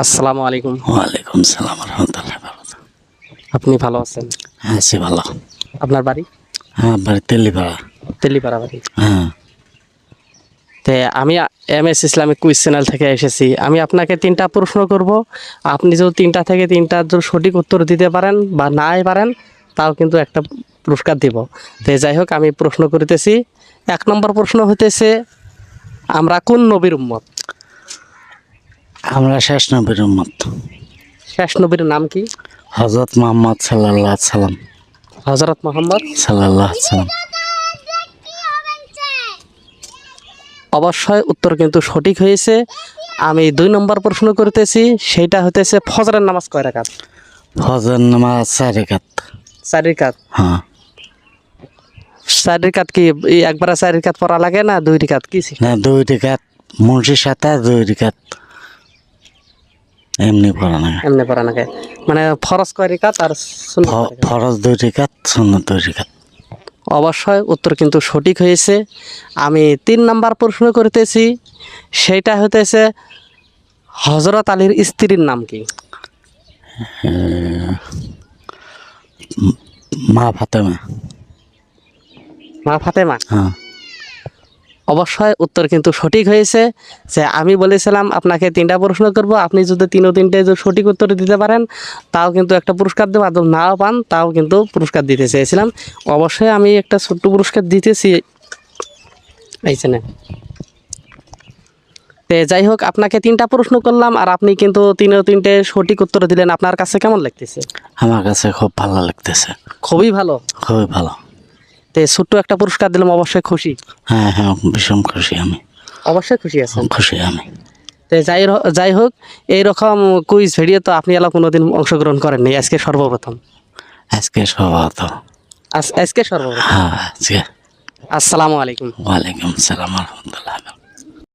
আসসালামু আলাইকুম। ওয়ালাইকুম সালাম রহমতুল্লাহ আপনি ভালো আছেন? হ্যাঁ সে ভালো। আপনার বাড়ি? হ্যাঁ বাড়ি তেলিপাড়া। তেলিপাড়া বাড়ি। হ্যাঁ। তে আমি M S Islamic quiz channel থেকে এসেছি। আমি আপনাকে তিনটা প্রশ্ন করব। আপনি যদি তিনটা থেকে তিনটা সঠিক উত্তর দিতে পারেন বা নাই পারেন তাও কিন্তু একটা পুরস্কার দিব। তো যাই হোক আমি প্রশ্ন করিতেছি। এক নম্বর প্রশ্ন হইতেছে আমরা কোন নবীর উম্মত? আমরা শেষ নবীর উম্মত। শেষ নবীর নাম কি? হজরত মোহাম্মদ সাল্লাহ সাল্লাম। হজরত মোহাম্মদ? সাল্লাহ সাল্লাম। অবশ্যই উত্তর কিন্তু সঠিক হয়েছে। আমি দুই নম্বর প্রশ্ন করতেছি সেইটা হতেছে ফজরের নামাজ কয় রাকাত? ফজর নামাজ চারিকাত চার রিকাত? হ্যাঁ। চার রিকাত কি একবারে চার রিকাত পড়া লাগে না দুই রিকাত কি না দুই টিকাত মুন্সির সাথে দুই টিকাত এমনি পড়া না। এমনি পড়া লাগে মানে ফরজ কয় রিকাত আর রিকাত? ফরজ দুই টিকাত শূন্য দুই টিকাত অবশ্যই উত্তর কিন্তু সঠিক হয়েছে। আমি তিন নাম্বার প্রশ্ন করতেছি সেইটা হতেছে হজরত আলীর স্ত্রীর নাম কি? মা ফাতেমা। মা ফাতেমা? হ্যাঁ। অবশ্যই উত্তর কিন্তু সঠিক হয়েছে যে আমি বলেছিলাম আপনাকে তিনটা প্রশ্ন করব। আপনি যদি তিনও তিনটে যদি সঠিক উত্তর দিতে পারেন তাও কিন্তু একটা পুরস্কার দেবো। আর যদি নাও পান তাও কিন্তু পুরস্কার দিতে চেয়েছিলাম। অবশ্যই আমি একটা ছোট্ট পুরস্কার দিতেছি। এই। তে যাই হোক আপনাকে তিনটা প্রশ্ন করলাম আর আপনি কিন্তু তিনও তিনটে সঠিক উত্তর দিলেন। আপনার কাছে কেমন লাগতেছে? আমার কাছে খুব ভালো লাগতেছে। খুবই ভালো। খুবই ভালো। তে ছোট্ট একটা পুরস্কার দিলাম অবশ্যই খুশি। হ্যাঁ হ্যাঁ ভীষণ খুশি আমি। অবশ্যই খুশি আছেন? খুশি আমি। তো যাই যাই হোক এইরকম কুইজ ভিডিও তো আপনি এলা কোনোদিন অংশগ্রহণ করেননি আজকে সর্বপ্রথম। আজকে সর্বপ্রথম। আজ- আজকে সর্বপ্রথম? হ্যাঁ আজকে। আসসালামু আলাইকুম। ওয়ালাইকুম আসসালাম রহমতুল্লাহ